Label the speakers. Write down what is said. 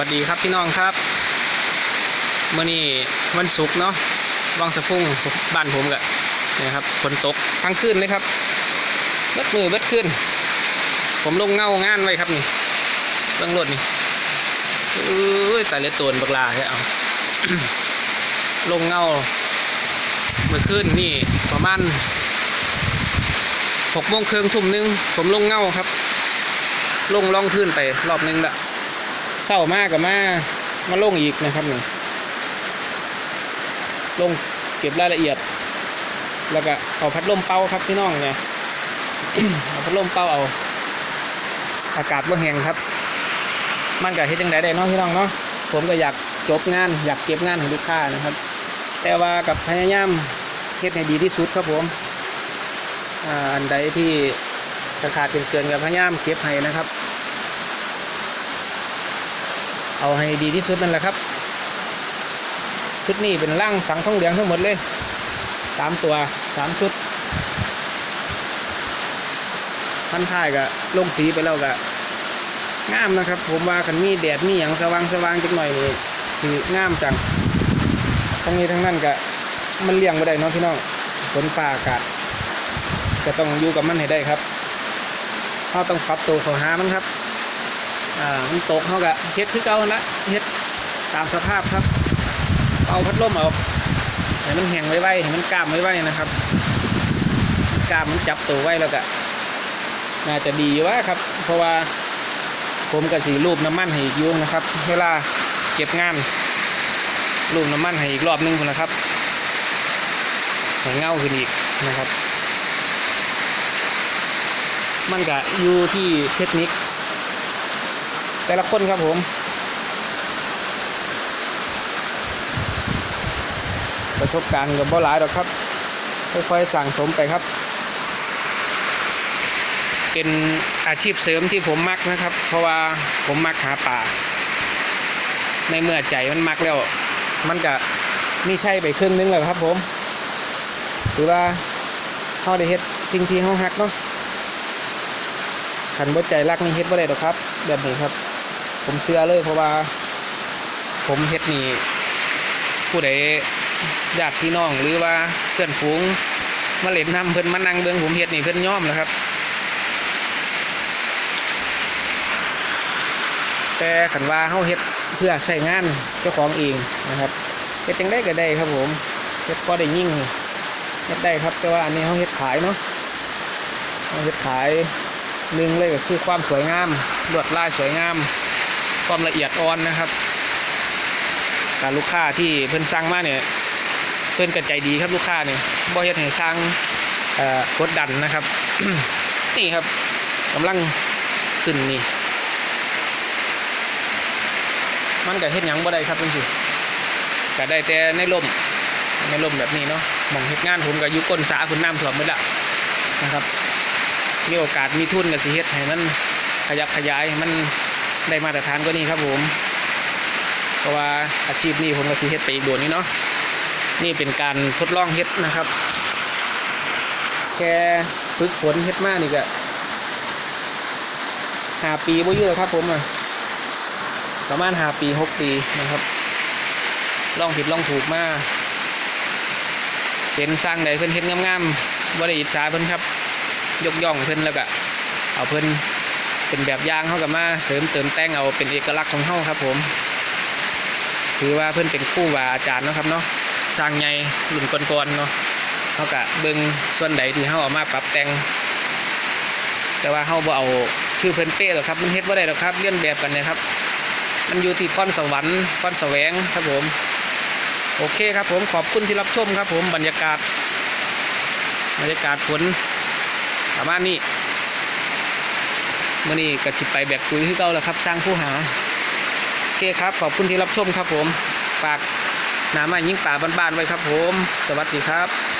Speaker 1: วัสดีครับพี่น้องครับเมื่อนี้วันศุกร์เนาะวังสะพุ่งบ้านผมกะนี่ครับฝนตกทั้งคืนเลยครับเบิดมือเบิดคืนผมลงเงางานไว้ครับนี่เบื้องรถนี่เอ้ยแต่เลือดตัวบักลาใช่เอาลงเงาเมื่อคืนนี่ประมาณหกโมงครึ่งทุ่มหนึง ผมลงเงาครับ ลงล่องขึ้นไปรอบนึงละ เศร้ามากกับมามาลงอีกนะครับหนึ่งลงเก็บรายละเอียด แล้วก็เอาพัดลมเป่าครับพี่น้องเนี่ยเอาพัดลมเป่าเอา อากาศบ่แห้งครับ มันก็เฮ็ดจังไดได้เนาะพี่น้องเนาะผมก็อยากจบงาน อยากเก็บงานของลูกค้านะครับ แต่ว่ากับพยายามเฮ็ดให้ดีที่สุดครับผมอ,อันใดที่ขาดเป็นเกินกับพยายามเก็บให้นะครับ เอาให้ดีที่สุดนั่นแหละครับชุดนี้เป็นร่างฝังทองเหลืองทั้งหมดเลยสามตัวสามชุดพันท้ายก็ลงสีไปแล้วก็งามนะครับ ผมว่าคันมีแดดมีอย่างสว่างสว่างจักหน่อยนี่สีงามจังทั้งนี้ทั้งนั้นก็มันเลี้ยงไม่ได้เนาะพี่น้องฝนฟ้าอากาศก็ต้องอยู่กับมันให้ได้ครับเราต้องปรับตัวเขาหามันครับ อ่ามันตกเขากะเฮ็ดคือเก่านะเฮ็ดตามสภาพครับเอาพัดลมเอาให้มันแห้งไว้ไว้ให้มันกล้ามไว้ไว้นะครับกล้ามมันจับตัวไว้แล้วก็น่าจะดีวะครับ เพราะว่าผมกับสีรูปน้ำมันให้อีกยุ่นะครับ เวลาเก็บงานรูปน้ำมันให้อีกรอบนึงคนะครับให้เงาขึ้นอีกนะครับ มันก็อยู่ที่เทคนิค แต่ละคนครับผม ประสบการณ์กับบ่หลายหรอกครับค่อยๆสั่งสมไปครับ เป็นอาชีพเสริมที่ผมมักนะครับ เพราะว่าผมมักหาป่า ในเมื่อใจมันมักแล้ว มันก็นี่ใช่ไปครึ่งนึงแล้วครับผมถือว่าเขาได้เฮ็ดสิ่งที่เขาฮักเนาะขันบ่ใจรักนี่เฮ็ดบ่ได้หรอกครับ แบบนี้ครับ ผมเชื่อเลยเพราะว่า ผมเฮ็ดนี่ผู้ใดญาติพี่น้องหรือว่าเพื่อนฝูงมาเล่นน้ำเพิ่อนมานั่งเบิ่งผมเฮ็ดนี่เพิ่อนย่อมแล้วครับ แต่ขันว่าเฮาเฮ็ดเพื่อใส่งานเจ้าของเองนะครับเฮ็ดจังได้ก็ได้ครับผมเฮ็ดพอได้ยิ่งเฮ็ดได้ครับ แต่ว่าอันนี้เฮาเฮ็ดขายเนาะเฮาเฮ็ดขายหนึ่งเลยก็คือความสวยงามลวดลายสวยงาม ความละเอียดอ่อนนะครับการลูกค้าที่เพิ่นสั่งมาเนี่ยเพิ่นกระใจดีครับลูกค้าเนี่ยบ่เฮ็ดให้สั่งกดดันนะครับ นี่ครับกำลังขึ้นนี่ มันก็เฮ็ดหยังบ่ได้ครับจังซี่ก็ได้แต่ในร่มในร่มแบบนี้เนาะมองเฮ็ดงานผมก็อยู่ก้นสาคุณน้ำท่วมหมดละนะครับ มีโอกาสมีทุนกับสิเฮ็ดให้มันขยับขยายมัน ได้มาตรฐานกว่านี้ครับผม เพราะว่าอาชีพนี้ผมก็สิเฮ็ดไปอีกโดนนี้เนาะนี่เป็นการทดลองเฮ็ดนะครับ แค่ฝึกฝนเฮ็ดมากนี่ก็หาปีบ่เยอะครับผมอะประมาณหาปีหกปีนะครับลองผิดลองถูกมาเห็นสร้างใดเพิ่นเฮ็ดงามๆบ่ได้อิจฉาเพิ่นครับ ยกย่องเพิ่นแล้วก็เอาเพิ่น เป็นแบบอย่างเขากับมาเสริมเติมแต่งเอาเป็นเอกลักษณ์ของเขาครับ ผม ถือว่าเพิ่อนเป็นครู่บาอาจารย์นะครับเนาะสร้างใหญ่รุ่นก่อนๆเนาะเขากะเบิ่งส่วนใดที่เขาเอามาปรับแต่ง แต่ว่าเขาบ่เอาชื่อเพิ่อนเป๊ะหรอกครับ มันเฮ็ดบ่าได้หรอกครับเลียนแบบกันนะครับ มันอยู่ที่พรสวรรค์พรแสวงครับผมโอเคครับผมขอบคุณที่รับชมครับ ผมบรรยากาศ บรรยากาศฝนประมาณนี้ มื่อนี้กระสิไปแบกปุ๋ยที่เก่าแล้วครับ สร้างผู้หาโอเคครับ ขอบคุณที่รับชมครับผมฝากหนามายิ่งป่าบ้านๆไว้ครับผม สวัสดีครับ